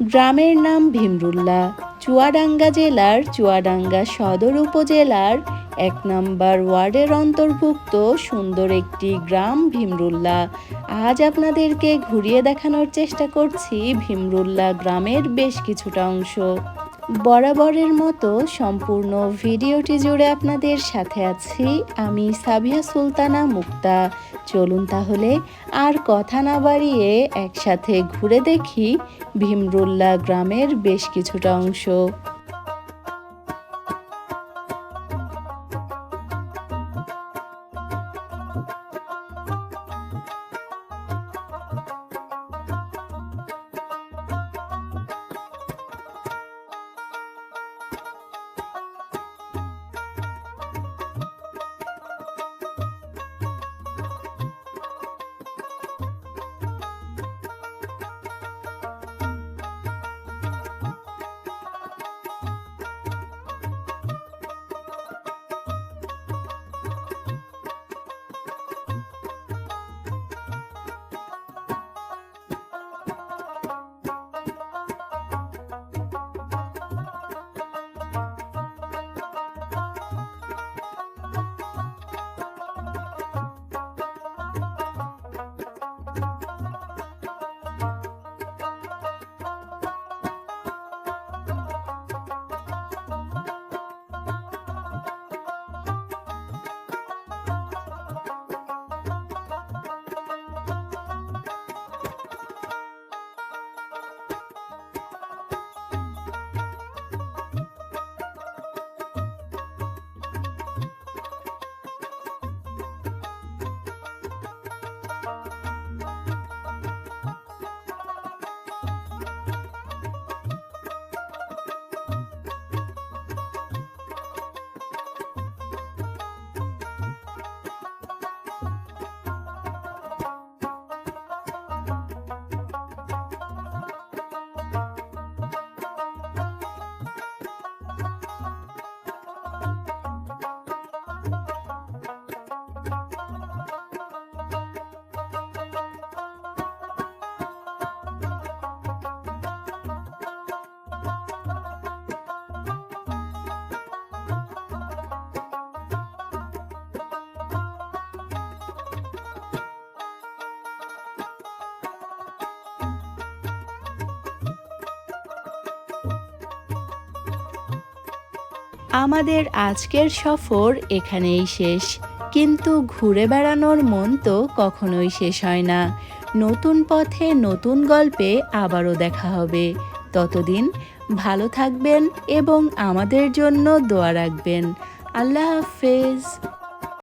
গ্রামের নাম ভীমরুল্লা। চুয়াডাঙ্গা জেলার চুয়াডাঙ্গা সদর উপজেলার এক নম্বর ওয়ার্ডের অন্তর্ভুক্ত সুন্দর একটি গ্রাম ভীমরুল্লা। আজ আপনাদেরকে ঘুরিয়ে দেখানোর চেষ্টা করছি ভীমরুল্লা গ্রামের বেশ কিছুটা অংশ। বরাবরের মতো সম্পূর্ণ ভিডিওটি জুড়ে আপনাদের সাথে আছি আমি সাবিয়া সুলতানা মুক্তা। চলুন তাহলে আর কথা না বাড়িয়ে একসাথে ঘুরে দেখি ভীমরুল্লা গ্রামের বেশ কিছুটা অংশ। আমাদের আজকের সফর এখানেই শেষ। কিন্তু ঘুরে বেড়ানোর মন তো কখনোই শেষ হয় না। নতুন পথে নতুন গল্পে আবারও দেখা হবে। ততদিন ভালো থাকবেন এবং আমাদের জন্য দোয়া রাখবেন। আল্লাহ হাফেজ।